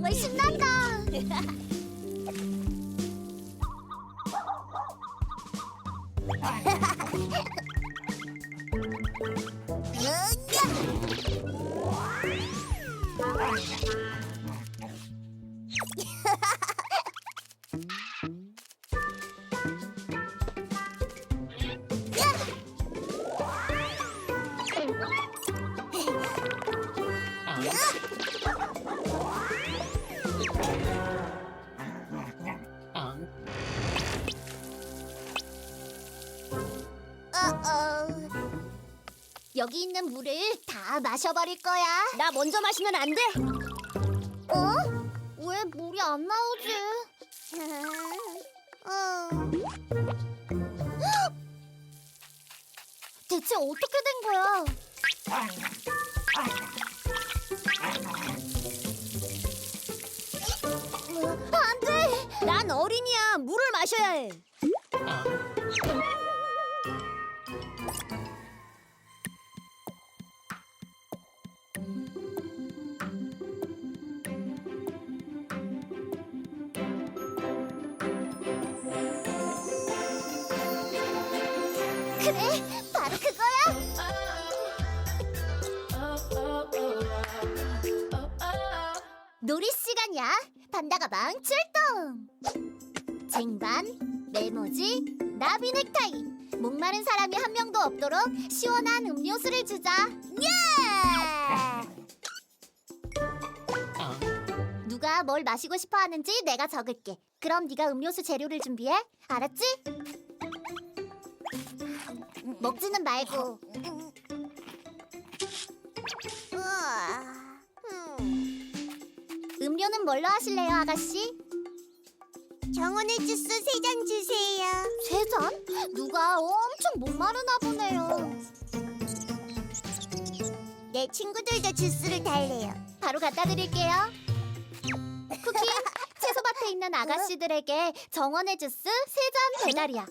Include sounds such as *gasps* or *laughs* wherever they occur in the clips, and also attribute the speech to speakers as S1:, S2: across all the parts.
S1: 정말 신난 다. 어, 여기 있는 물을 다 마셔버릴 거야.
S2: 나 먼저 마시면 안 돼.
S1: 어? 왜 물이 안 나오지? *laughs* 어. 헉! *gasps* 대체 어떻게 된 거야? *gasps* 어, 안 돼!
S2: 난 어린이야. 물을 마셔야 해.
S1: 그래, 바로 그거야. 놀이 시간이야. 반다가 방 출동. 쟁반, 메모지, 나비 넥타이. 목마른 사람이 한 명도 없도록 시원한 음료수를 주자. 예! 누가 뭘 마시고 싶어 하는지 내가 적을게. 그럼 네가 음료수 재료를 준비해. 알았지? 먹지는 말고. 음료는 뭘로 하실래요, 아가씨? 정원의 주스 세 잔 마르나 보네요. 내 친구들도 주스를 달래요. 바로 갖다 드릴게요. 쿠키, *laughs* 채소밭에 있는 아가씨들에게 정원의 주스 세 잔 배달이야.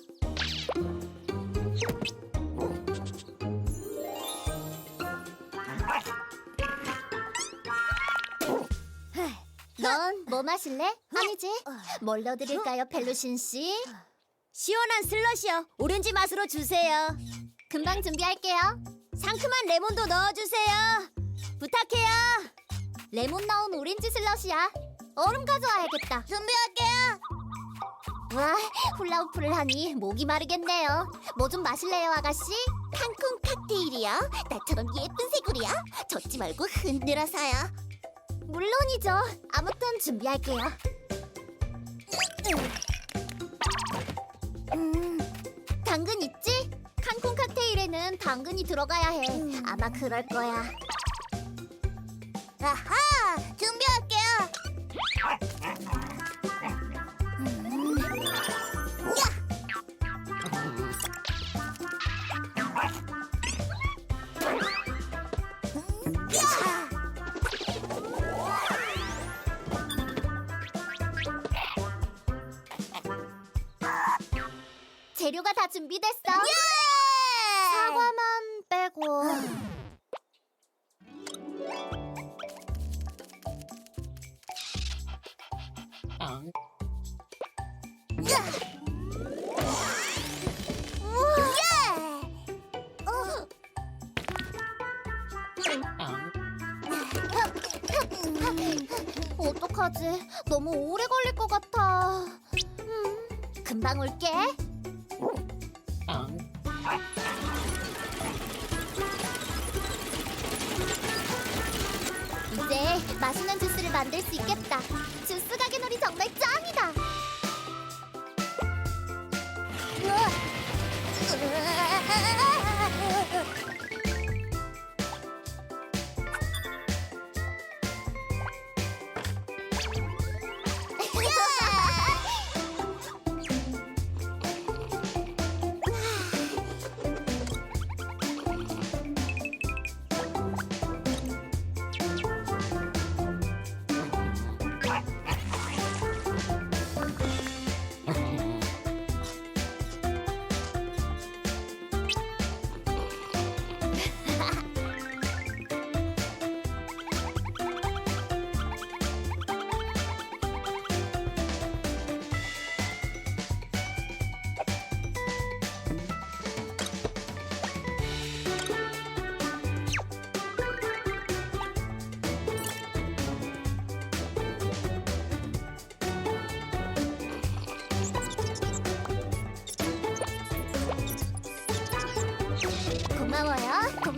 S1: 넌 뭐 마실래? 아니지? 뭘 넣어드릴까요, 펠루신 씨?
S2: 시원한 슬러시요. 오렌지 맛으로 주세요.
S1: 금방 준비할게요.
S2: 상큼한 레몬도 넣어주세요. 부탁해요.
S1: 레몬 넣은 오렌지 슬러시야. 얼음 가져와야겠다. 준비할게요. 와, 훌라후프를 하니 목이 마르겠네요. 뭐 좀 마실래요, 아가씨? 칸쿤 칵테일이요. 나처럼 예쁜 새구리야. 젖지 말고 흔들어서요. 물론이죠. 아무튼 준비할게요. 당근 있지? 칸쿤 칵테일에는 당근이 들어가야 해. 아마 그럴 거야. 아하! 재료가 다 준비됐어. 사과만 빼고. 어떡하지? 너무 오래 걸릴 것 같아. 음, 금방 올게. 만들 수 있겠다.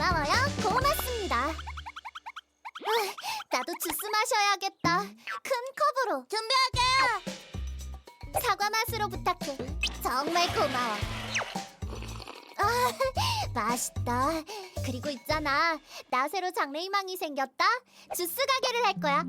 S1: 고마워요. 고맙습니다. 아, 나도 주스 마셔야겠다. 큰 컵으로. 준비할게요. 사과 맛으로 부탁해. 정말 고마워. 아, 맛있다. 그리고 있잖아. 나 새로 장래희망이 생겼다. 주스 가게를 할 거야.